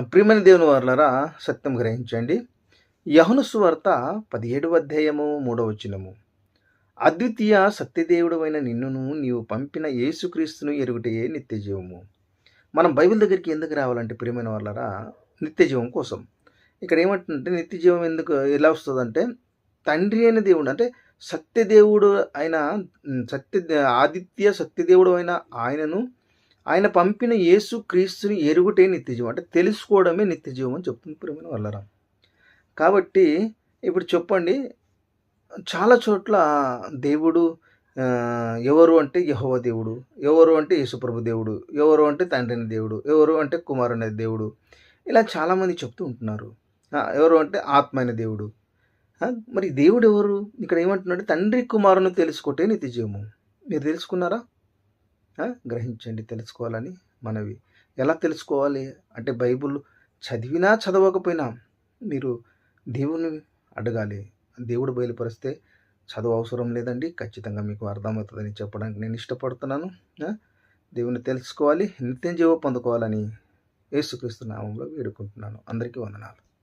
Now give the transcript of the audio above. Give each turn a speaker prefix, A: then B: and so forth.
A: ప్రియమైన దేవుని వారులరా సత్యం గ్రహించండి. యహను సువార్త పదిహేడవ అధ్యాయము మూడవ వచనము. అద్వితీయ సత్యదేవుడు అయిన నిన్నును నీవు పంపిన యేసుక్రీస్తును ఎరుగుటయే నిత్యజీవము. మనం బైబిల్ దగ్గరికి ఎందుకు రావాలంటే ప్రియమైన వాళ్ళరా నిత్యజీవం కోసం. ఇక్కడ ఏమంటుంటే నిత్యజీవం ఎందుకు ఎలా వస్తుందంటే తండ్రి అయిన దేవుడు అంటే సత్యదేవుడు అయిన సత్య ఆదిత్య సత్యదేవుడు అయిన ఆయనను ఆయన పంపిన యేసు క్రీస్తుని ఎరుగుటే నిత్యజీవం. అంటే తెలుసుకోవడమే నిత్యజీవం అని చెప్తుంది ప్రేమైన వల్లరాం. కాబట్టి ఇప్పుడు చెప్పండి చాలా చోట్ల దేవుడు ఎవరు అంటే యహోవ దేవుడు ఎవరు అంటే యేసుప్రభు దేవుడు ఎవరు అంటే తండ్రిని దేవుడు ఎవరు అంటే కుమారుని దేవుడు ఇలా చాలామంది చెప్తూ ఉంటున్నారు. ఎవరు అంటే ఆత్మైన దేవుడు. మరి దేవుడు ఎవరు? ఇక్కడ ఏమంటున్నాడు? తండ్రి కుమారుని తెలుసుకుంటే నిత్యజీవము. మీరు తెలుసుకున్నారా? గ్రహించండి తెలుసుకోవాలని మనవి. ఎలా తెలుసుకోవాలి? అంటే బైబుల్ చదివినా చదవకపోయినా మీరు దేవుని అడగాలి. దేవుడు బయలుపరిస్తే చదువు అవసరం లేదండి. ఖచ్చితంగా మీకు అర్థమవుతుందని చెప్పడానికి నేను ఇష్టపడుతున్నాను. దేవుని తెలుసుకోవాలి నిత్యం జీవ పొందుకోవాలని యేసుక్రీస్తు నామంలో వేడుకుంటున్నాను. అందరికీ వందనాలు.